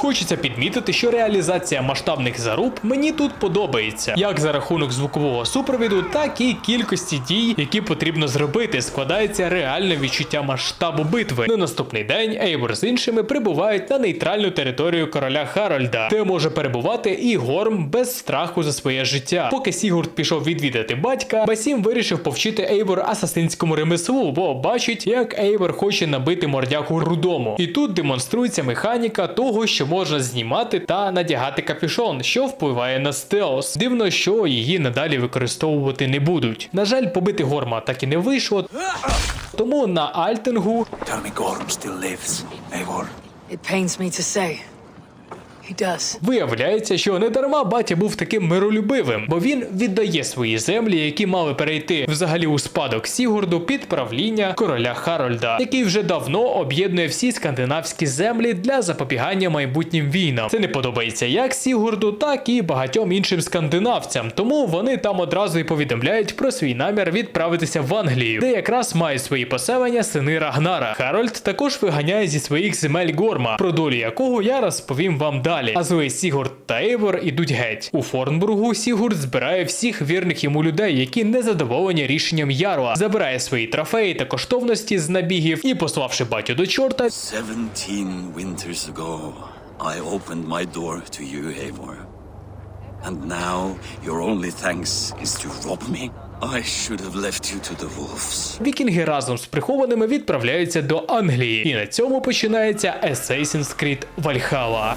Хочеться підмітити, що реалізація масштабних заруб мені тут подобається, як за рахунок звукового супровіду, так і кількості дій, які потрібно зробити. Складається реальне відчуття масштабу битви. На наступний день Ейвор з іншими прибувають на нейтральну територію короля Харальда, де може перебувати і Горм без страху за своє життя. Поки Сігурд пішов відвідати батька, Басім вирішив повчити Ейвор асасинському ремеслу, бо бачить, як Ейвор хоче набити мордяку рудому. І тут демонструється механіка того, що можна знімати та надягати капюшон, що впливає на стелс. Дивно, що її надалі використовувати не будуть. На жаль, побити горма так і не вийшло. Тому на Альтингу Tell me Gorm still lives, Eivor. It pains me to say. Виявляється, що не дарма батя був таким миролюбивим, бо він віддає свої землі, які мали перейти взагалі у спадок Сігурду під правління короля Харольда, який вже давно об'єднує всі скандинавські землі для запобігання майбутнім війнам. Це не подобається як Сігурду, так і багатьом іншим скандинавцям. Тому вони там одразу і повідомляють про свій намір відправитися в Англію, де якраз мають свої поселення сини Рагнара. Харольд також виганяє зі своїх земель Горма, про долю якого я розповім вам далі. А злий Сігурд та Ейвор ідуть геть. У Форнбургу Сігурд збирає всіх вірних йому людей, які не задоволені рішенням Ярла, забирає свої трофеї та коштовності з набігів і, пославши батю до чорта, Seventeen winters ago, I opened my door to you, Eivor. And now your only thanks is to rob me? I should have left you to the wolves. вікінги разом з прихованими відправляються до Англії. І на цьому починається Assassin's Creed Valhalla.